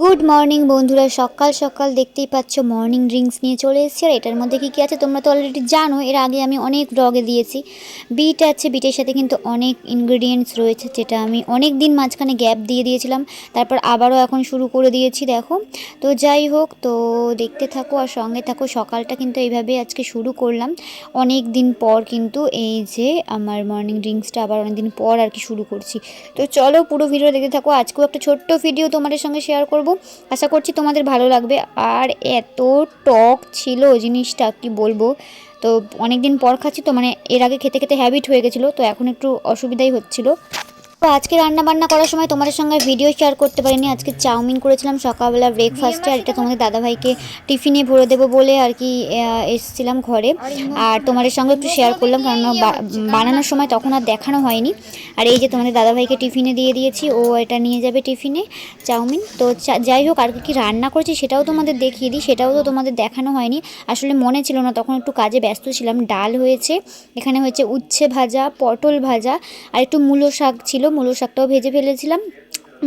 Good morning বন্ধুরা। সকাল সকাল দেখতেই পাচ্ছ মর্নিং ড্রিঙ্কস নিয়ে চলে এসেছি। আর এটার মধ্যে কী কী আছে তোমরা তো অলরেডি জানো। এর আগে আমি অনেক ব্লগে দিয়েছি। বিট আছে, বিটের সাথে কিন্তু অনেক ইনগ্রিডিয়েন্টস রয়েছে, যেটা আমি অনেক দিন মাঝখানে গ্যাপ দিয়ে দিয়েছিলাম। তারপর আবারও এখন শুরু করে দিয়েছি, দেখো। তো যাই হোক, তো দেখতে থাকো আর সঙ্গে থাকো। সকালটা কিন্তু এইভাবে আজকে শুরু করলাম। অনেক দিন পর কিন্তু এই যে আমার মর্নিং ড্রিঙ্কসটা আবার অনেক দিন পর আর কি শুরু করছি। তো চলো পুরো ভিডিও দেখতে থাকো। আজকেও একটা ছোট্ট ভিডিও তোমাদের সঙ্গে শেয়ার করব। আশা করছি তোমাদের ভালো লাগবে। আর এত টক ছিল জিনিসটা, কি বলব? তো অনেক দিন পর খাচ্ছি তো মানে এর আগে খেতে খেতে হ্যাবিট হয়ে গেছিল, তো এখন একটু অসুবিধাই হচ্ছিল। তো আজকে রান্না বান্না করার সময় তোমাদের সঙ্গে ভিডিও শেয়ার করতে পারিনি। আজকে চাউমিন করেছিলাম, সকালবেলা ব্রেকফাস্টে আর এটা তোমাদের দাদাভাইকে টিফিনে ভরে দেবো বলে আর কি এসেছিলাম ঘরে। আর তোমাদের সঙ্গে একটু শেয়ার করলাম, কারণ বানানোর সময় তখন আর দেখানো হয়নি। আর এই যে তোমাদের দাদাভাইকে টিফিনে দিয়ে দিয়েছি, ও এটা নিয়ে যাবে টিফিনে চাউমিন। তো যাই হোক, আর কি রান্না করেছি সেটাও তোমাদের দেখিয়ে দিই, সেটাও তো তোমাদের দেখানো হয়নি। আসলে মনে ছিল না, তখন একটু কাজে ব্যস্ত ছিলাম। ডাল হয়েছে, এখানে হয়েছে উচ্ছে ভাজা, পটল ভাজা, আর একটু মূলো শাক ছিল। মূলো শাকটাও ভেজে ফেলেছিলাম।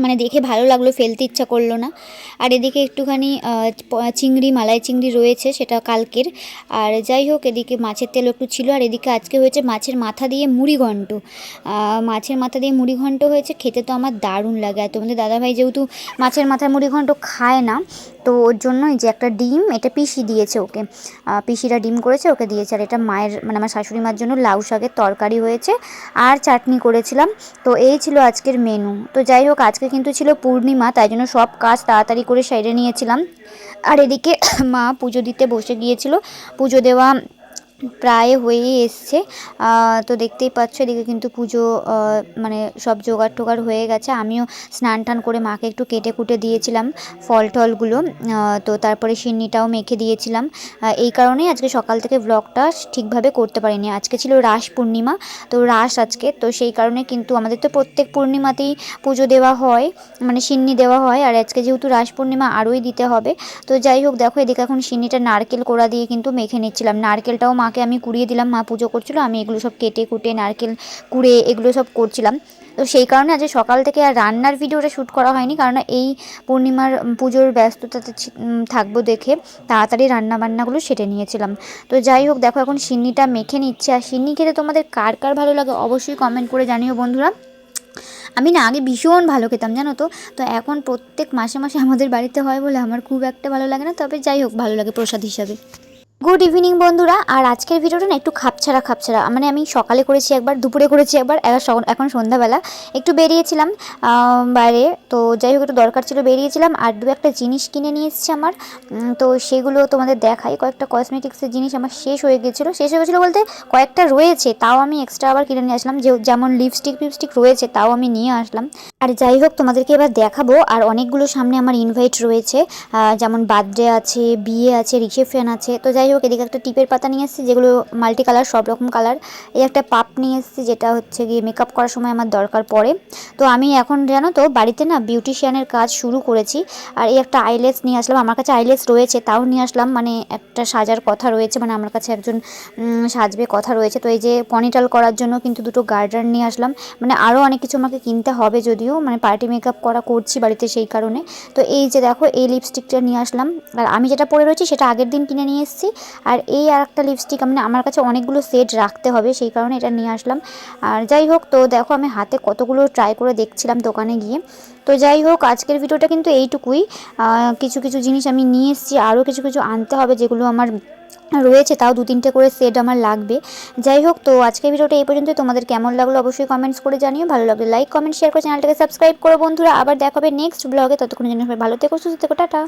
মানে দেখে ভালো লাগল, ফেলতে ইচ্ছা করল না। আর এদিকে একটুখানি চিংড়ি, মালাই চিংড়ি রয়েছে, সেটা কালকের। আর যাই হোক, এদিকে মাছের তেল একটু ছিল, আর এদিকে আজকে হয়েছে মাছের মাথা দিয়ে মুড়ি ঘন্ট। মাছের মাথা দিয়ে মুড়ি ঘন্ট হয়েছে, খেতে তো আমার দারুণ লাগে। আর তোমাদের দাদাভাই যেহেতু মাছের মাথার মুড়ি ঘন্ট খায় না, তো ওর জন্য এই যে একটা ডিম, এটা পিসি দিয়েছে ওকে। পিসিরা ডিম করেছে, ওকে দিয়েছে। আর এটা মায়ের মানে আমার শাশুড়ি মার জন্য লাউ শাকের তরকারি হয়েছে, আর চাটনি করেছিলাম। তো এই ছিল আজকের মেনু তো যাই হোক আজকে কিন্তু ছিল পূর্ণিমা, তাই জন্য সব কাজ তাড়াতাড়ি করে সেরে নিয়েছিলাম। আর এদিকে মা পুজো দিতে বসে গিয়েছিল। পুজো দেওয়া প্রায় হয়েই এসছে। তো দেখতেই পাচ্ছ, এদিকে কিন্তু পুজো মানে সব জোগাড় টোগাড় হয়ে গেছে। আমিও স্নান টান করে মাকে একটু কেটে কুটে দিয়েছিলাম ফল টলগুলো। তো তারপরে সিন্নিটাও মেখে দিয়েছিলাম। এই কারণেই আজকে সকাল থেকে ব্লগটা ঠিকভাবে করতে পারিনি। আজকে ছিল রাস পূর্ণিমা, তো রাস আজকে। তো সেই কারণে কিন্তু আমাদের তো প্রত্যেক পূর্ণিমাতেই পুজো দেওয়া হয় মানে সিন্নি দেওয়া হয়। আর আজকে যেহেতু রাস পূর্ণিমা, আরোই দিতে হবে। তো যাই হোক, দেখো, এদিকে এখন সিন্নিটা নারকেল কোড়া দিয়ে কিন্তু মেখে নিচ্ছিলাম। নারকেলটাও মাকে আমি কুড়িয়ে দিলাম, মা পুজো করছিল, আমি এগুলো সব কেটে কুটে, নারকেল কুড়ে এগুলো সব করছিলাম। তো সেই কারণে আজকে সকাল থেকে আর রান্নার ভিডিওটা শ্যুট করা হয়নি, কারণ এই পূর্ণিমার পুজোর ব্যস্ততাতে থাকব দেখে তাড়াতাড়ি রান্না বান্নাগুলো সেরে নিয়েছিলাম। তো যাই হোক, দেখো এখন সিন্নিটা মেখে নিচ্ছে, আর সিন্নি খেতে তোমাদের কার কার ভালো লাগে অবশ্যই কমেন্ট করে জানিও বন্ধুরা। আমি না আগে ভীষণ ভালো খেতাম, জানো তো? তো এখন প্রত্যেক মাসে মাসে আমাদের বাড়িতে হয় বলে আমার খুব একটা ভালো লাগে না, তবে যাই হোক, ভালো লাগে প্রসাদ হিসাবে। গুড ইভিনিং বন্ধুরা। আর আজকের ভিডিওটা না একটু খাপছাড়া খাপছাড়া। মানে আমি সকালে করেছি একবার, দুপুরে করেছি একবার এখন সন্ধ্যাবেলা। একটু বেরিয়েছিলাম বাইরে। তো যাই হোক, একটু দরকার ছিল, বেরিয়েছিলাম। আর দু একটা জিনিস কিনে নিয়ে এসেছি আমার। তো সেগুলো তোমাদের দেখাই। কয়েকটা কসমেটিক্সের জিনিস আমার শেষ হয়ে গেছিল শেষ হয়ে গেছিল বলতে কয়েকটা রয়েছে, তাও আমি এক্সট্রা আবার কিনে নিয়ে আসলাম। যে যেমন লিপস্টিক ফিপস্টিক রয়েছে, তাও আমি নিয়ে আসলাম। আর যাই হোক, তোমাদেরকে এবার দেখাবো। আর অনেকগুলো সামনে আমার ইনভাইট রয়েছে। যেমন বার্থডে আছে, বিয়ে আছে, রিসেপশন আছে। তো যাই হোক, এদিকে একটা টিপের পাতা নিয়ে এসেছি, যেগুলো মাল্টি কালার, সব রকম কালার। এই একটা পাপ নিয়ে এসেছি, যেটা হচ্ছে গিয়ে মেকআপ করার সময় আমার দরকার পড়ে। তো আমি এখন, জানো তো, বাড়িতে না বিউটিশিয়ানের কাজ শুরু করেছি, আর এই একটা আইলেস নিয়ে আসলাম। আমার কাছে আইলেস রয়েছে, তাও নিয়ে আসলাম মানে একটা সাজার কথা রয়েছে মানে আমার কাছে একজন সাজবে কথা রয়েছে। তো এই যে পনিটাল করার জন্য কিন্তু দুটো গার্ডার নিয়ে আসলাম মানে আরও অনেক কিছু আমাকে কিনতে হবে যদিও মানে পার্টি মেকআপ করা করছি বাড়িতে সেই কারণে। তো এই যে দেখো, এই লিপস্টিকটা নিয়ে আসলাম, আর আমি যেটা পরে রয়েছি, সেটা আগের দিন কিনে নিয়ে এসেছি আর এই আর একটা লিপস্টিক মানে আমার কাছে অনেকগুলো সেট রাখতে হবে, সেই কারণে এটা নিয়ে আসলাম। আর যাই হোক, তো দেখো আমি হাতে কতগুলো ট্রাই করে দেখছিলাম দোকানে গিয়ে। তো যাই হোক, আজকের ভিডিওটা কিন্তু এইটুকুই। কিছু কিছু জিনিস আমি নিয়ে এসেছি, আরও কিছু কিছু আনতে হবে যেগুলো আমার রয়েছে, তাও দু তিনটে করে সেট আমার লাগবে। যাই হোক, তো আজকের ভিডিওটা এই পর্যন্ত তোমাদের কেমন লাগল অবশ্যই কমেন্টস করে জানিও। ভালো লাগলে লাইক কমেন্ট শেয়ার করে চ্যানেলটাকে সাবস্ক্রাইব করো বন্ধুরা। আবার দেখা হবে নেক্সট ব্লগে ততক্ষণের জন্য ভালো থেকো, সুস্থ থেকো, টাটা।